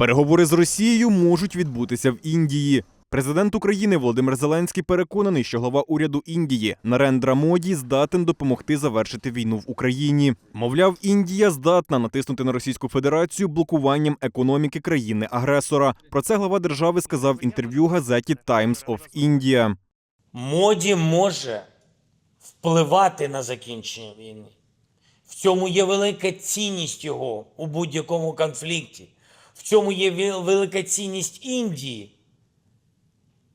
Переговори з Росією можуть відбутися в Індії. Президент України Володимир Зеленський переконаний, що глава уряду Індії Нарендра Моді здатен допомогти завершити війну в Україні. Мовляв, Індія здатна натиснути на Російську Федерацію блокуванням економіки країни-агресора. Про це глава держави сказав в інтерв'ю газеті Times of India. Моді може впливати на закінчення війни. В цьому є велика цінність його у будь-якому конфлікті. В цьому є велика цінність Індії,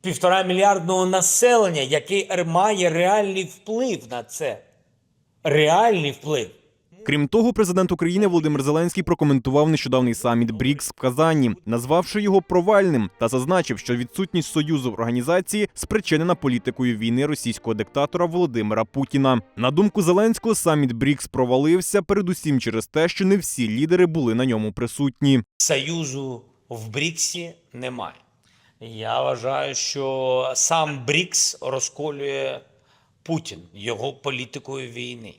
півтора мільярдного населення, яке має реальний вплив на це. Реальний вплив. Крім того, президент України Володимир Зеленський прокоментував нещодавний саміт БРІКС в Казані, назвавши його провальним та зазначив, що відсутність союзу в організації спричинена політикою війни російського диктатора Володимира Путіна. На думку Зеленського, саміт БРІКС провалився передусім через те, що не всі лідери були на ньому присутні. Союзу в БРІКСі немає. Я вважаю, що сам БРІКС розколює Путін його політикою війни.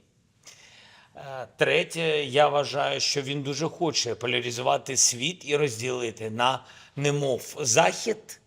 Е, Третє, я вважаю, що він дуже хоче поляризувати світ і розділити на немов Захід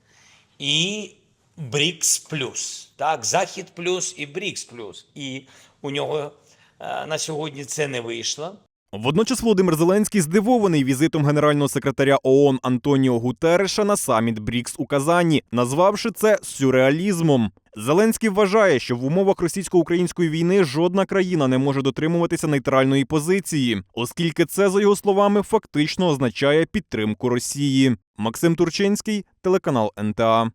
і БРІКС плюс. Так, Захід плюс і БРІКС плюс. І у нього е, на сьогодні це не вийшло. Водночас Володимир Зеленський здивований візитом генерального секретаря ООН Антоніо Гутерреша на саміт БРІКС у Казані, назвавши це сюрреалізмом. Зеленський вважає, що в умовах російсько-української війни жодна країна не може дотримуватися нейтральної позиції, оскільки це, за його словами, фактично означає підтримку Росії. Максим Турчинський, телеканал НТА.